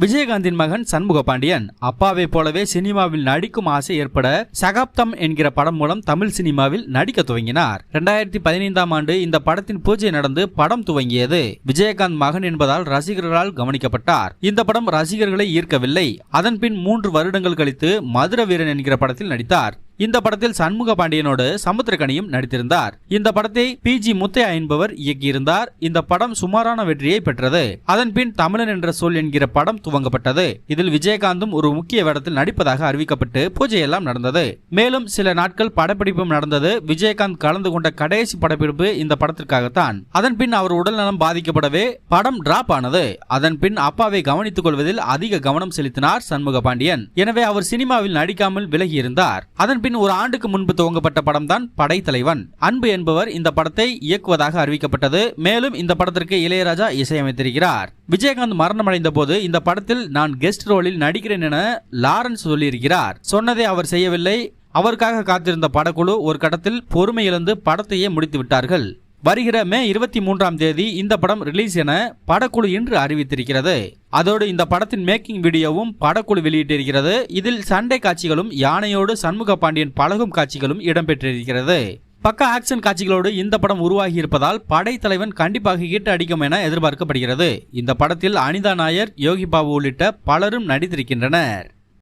விஜயகாந்தின் மகன் சண்முக பாண்டியன் அப்பாவை போலவே சினிமாவில் நடிக்கும் ஆசை ஏற்பட சகாப்தம் என்கிற படம் மூலம் தமிழ் சினிமாவில் நடிக்க துவங்கினார். இரண்டாயிரத்தி பதினைந்தாம் ஆண்டு இந்த படத்தின் பூஜை நடந்து படம் துவங்கியது. விஜயகாந்த் மகன் என்பதால் ரசிகர்களால் கவனிக்கப்பட்டார். இந்த படம் ரசிகர்களை ஈர்க்கவில்லை. அதன்பின் மூன்று வருடங்கள் கழித்து மதுர வீரன் என்கிற படத்தில் நடித்தார். இந்த படத்தில் சண்முக பாண்டியனோடு சமுத்திரகனியும் நடித்திருந்தார். இந்த படத்தை பி. ஜி. முத்தையா என்பவர் இயக்கியிருந்தார். இந்த படம் சுமாரான வெற்றியை பெற்றது. அதன் பின் தமிழன் என்ற சொல் என்கிற படம் துவங்கப்பட்டது. இதில் விஜயகாந்தும் ஒரு முக்கிய வேடத்தில் நடிப்பதாக அறிவிக்கப்பட்டு பூஜையெல்லாம் நடந்தது. மேலும் சில நாட்கள் படப்பிடிப்பும் நடந்தது. விஜயகாந்த் கலந்து கொண்ட கடைசி படப்பிடிப்பு இந்த படத்திற்காகத்தான். அதன் பின் அவர் உடல்நலம் பாதிக்கப்படவே படம் டிராப் ஆனது. அதன் பின் அப்பாவை கவனித்துக் கொள்வதில் அதிக கவனம் செலுத்தினார் சண்முக பாண்டியன். எனவே அவர் சினிமாவில் நடிக்காமல் விலகியிருந்தார். அதன் பின் ஒரு ஆண்டுக்கு முன்பு துவங்கப்பட்ட படம் தான் படைத்தலைவன். அன்பு என்பவர் இந்த படத்தை இயக்குவதாக அறிவிக்கப்பட்டது. மேலும் இந்த படத்திற்கு இளையராஜா இசையமைத்திருக்கிறார். விஜயகாந்த் மரணமடைந்த போது இந்த படத்தில் நான் கெஸ்ட் ரோலில் நடிக்கிறேன் என லாரன்ஸ் சொல்லியிருக்கிறார். சொன்னதை அவர் செய்யவில்லை. அவருக்காக காத்திருந்த படக்குழு ஒரு கட்டத்தில் பொறுமை இழந்து படத்தையே முடித்து விட்டார்கள் வருகிற மே இருபத்தி மூன்றாம் தேதி இந்த படம் ரிலீஸ் என படக்குழு இன்று அறிவித்திருக்கிறது. அதோடு இந்த படத்தின் மேக்கிங் வீடியோவும் படக்குழு வெளியிட்டிருக்கிறது. இதில் சண்டை காட்சிகளும் யானையோடு சண்முக பாண்டியன் பழகும் காட்சிகளும் இடம்பெற்றிருக்கிறது. பக்க ஆக்ஷன் காட்சிகளோடு இந்த படம் உருவாகி இருப்பதால் படைத்தலைவன் கண்டிப்பாக ஹிட் அடிக்கும் என எதிர்பார்க்கப்படுகிறது. இந்த படத்தில் அனிதா நாயர் யோகி பாபு உள்ளிட்ட பலரும் நடித்திருக்கின்றனர்.